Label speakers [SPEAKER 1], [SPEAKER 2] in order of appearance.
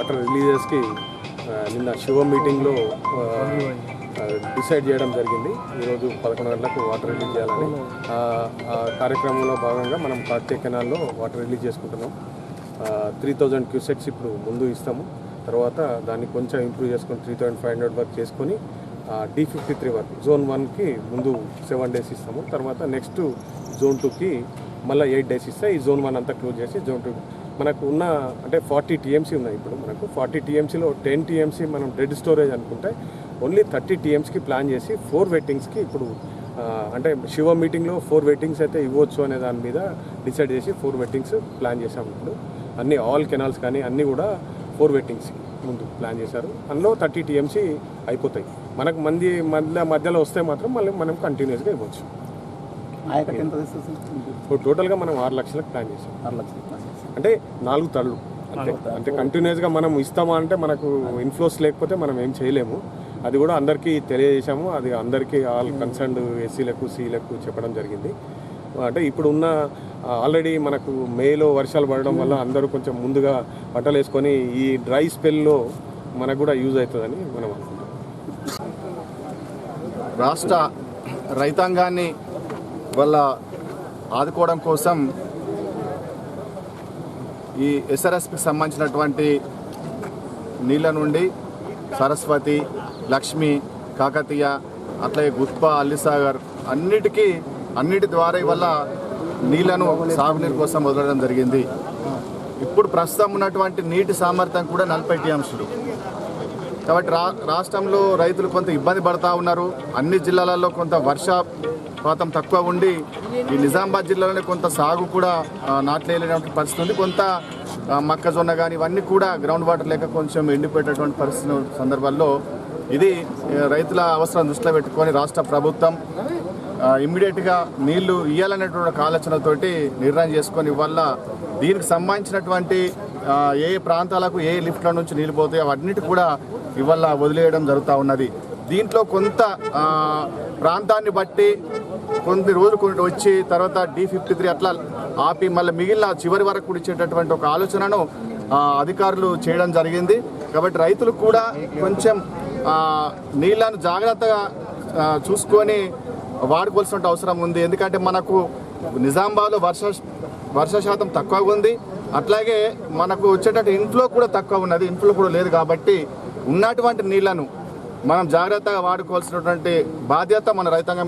[SPEAKER 1] Water రిలీజెస్కి నిన్న శివ మీటింగ్లో decide చేయడం జరిగింది. ఈరోజు పదకొండు గంటలకు వాటర్ రిలీజ్ చేయాలని. ఆ, కార్యక్రమంలో భాగంగా మనం కార్తీక కెనాల్లో వాటర్ రిలీజ్ చేసుకుంటున్నాం. త్రీ థౌజండ్ క్యూసెక్స్ ఇప్పుడు ముందు ఇస్తాము. తర్వాత దాన్ని కొంచెం ఇంప్రూవ్ చేసుకొని త్రీ థౌజండ్ ఫైవ్ హండ్రెడ్ వరకు చేసుకొని డి ఫిఫ్టీ త్రీ వరకు జోన్ వన్కి ముందు సెవెన్ డేస్ ఇస్తాము. తర్వాత నెక్స్ట్ జోన్ టూకి మళ్ళీ ఎయిట్ డేస్ ఇస్తే ఈ జోన్ వన్ అంతా క్లోజ్ చేసి జోన్ టూ మనకు ఉన్న అంటే ఫార్టీ టీఎంసీ ఉన్నాయి ఇప్పుడు మనకు. ఫార్టీ టీఎంసీలో టెన్ టీఎంసీ మనం డెడ్ స్టోరేజ్ అనుకుంటే ఓన్లీ థర్టీ టీఎంసీకి ప్లాన్ చేసి ఫోర్ వెయిటింగ్స్కి ఇప్పుడు అంటే శివ మీటింగ్లో ఫోర్ వెయిటింగ్స్ అయితే ఇవ్వచ్చు అనే దాని మీద డిసైడ్ చేసి ఫోర్ వెయిటింగ్స్ ప్లాన్ చేసాం ఇప్పుడు. అన్ని ఆల్ కెనాల్స్ కానీ అన్నీ కూడా ఫోర్ వెయిటింగ్స్ ముందు ప్లాన్ చేశారు. అందులో థర్టీ టీఎంసీ అయిపోతాయి. మనకు మంది మధ్య మధ్యలో వస్తే మాత్రం మళ్ళీ మనం కంటిన్యూస్గా ఇవ్వచ్చు.
[SPEAKER 2] ఎంత
[SPEAKER 1] సో టోటల్గా మనం ఆరు లక్షలకు ప్లాన్ చేసాం.
[SPEAKER 2] ఆరు లక్షలు ప్లాన్.
[SPEAKER 1] అంటే నాలుగు తళ్ళు. అంతే అంటే కంటిన్యూస్గా మనం ఇస్తామా అంటే మనకు ఇన్ఫ్లోస్ లేకపోతే మనం ఏం చేయలేము. అది కూడా అందరికీ తెలియజేశాము. అది అందరికీ ఆల్ కన్సర్న్డ్ ఎస్సీలకు సీలకు చెప్పడం జరిగింది. అంటే ఇప్పుడు ఉన్న ఆల్రెడీ మనకు మేలో వర్షాలు పడడం వల్ల అందరూ కొంచెం ముందుగా బట్టలు వేసుకొని ఈ డ్రై స్పెల్లో మనకు కూడా యూజ్ అవుతుందని మనం అనుకుంటాం
[SPEAKER 3] రాష్ట్ర రైతాంగాన్ని వాళ్ళ ఆదుకోవడం కోసం ఈ ఎస్ఆర్ఎస్పికి సంబంధించినటువంటి నీళ్ళ నుండి సరస్వతి లక్ష్మి కాకతీయ అట్లాగే గుత్ప అల్లిసాగర్ అన్నిటికీ అన్నిటి ద్వారా వల్ల నీళ్ళను సాగునీరు కోసం వదలడం జరిగింది. ఇప్పుడు ప్రస్తుతం ఉన్నటువంటి నీటి సామర్థ్యం కూడా నలభై టీఎంసీలు కాబట్టి రా రాష్ట్రంలో రైతులు కొంత ఇబ్బంది పడతా ఉన్నారు. అన్ని జిల్లాలలో కొంత శాతం తక్కువ ఉండి ఈ నిజామాబాద్ జిల్లాలోనే కొంత సాగు కూడా నాట్లేయలేనటువంటి పరిస్థితి ఉంది. కొంత మొక్కజొన్న కానీ ఇవన్నీ కూడా గ్రౌండ్ వాటర్ లేక కొంచెం ఎండిపోయేటటువంటి పరిస్థితి సందర్భాల్లో ఇది రైతుల అవసరం దృష్టిలో పెట్టుకొని రాష్ట్ర ప్రభుత్వం ఇమ్మీడియట్గా నీళ్ళు ఇవ్వాలనేటువంటి ఆలోచనలతోటి ఆలోచనతోటి నిర్ణయం చేసుకొని వల్ల దీనికి సంబంధించినటువంటి ఏ ఏ ప్రాంతాలకు ఏ లిఫ్ట్ల నుంచి నీళ్ళు పోతాయో అవన్నిటి కూడా ఇవాళ వదిలేయడం జరుగుతూ ఉన్నది. దీంట్లో కొంత ప్రాంతాన్ని బట్టి కొన్ని రోజులు కొన్ని వచ్చి తర్వాత డి ఫిఫ్టీ త్రీ అట్లా ఆపి మళ్ళీ మిగిలిన చివరి వరకు కూడా ఇచ్చేటటువంటి ఒక ఆలోచనను అధికారులు చేయడం జరిగింది. కాబట్టి రైతులు కూడా కొంచెం నీళ్ళను జాగ్రత్తగా చూసుకొని వాడుకోవాల్సిన అవసరం ఉంది. ఎందుకంటే మనకు నిజామాబాద్లో వర్ష వర్ష శాతం తక్కువగా ఉంది. అట్లాగే మనకు వచ్చేటట్టు ఇంట్లో కూడా తక్కువ ఉన్నది. ఇంట్లో కూడా లేదు కాబట్టి ఉన్నటువంటి నీళ్ళను మనం జాగ్రత్తగా వాడుకోవాల్సినటువంటి బాధ్యత మన రైతాంగం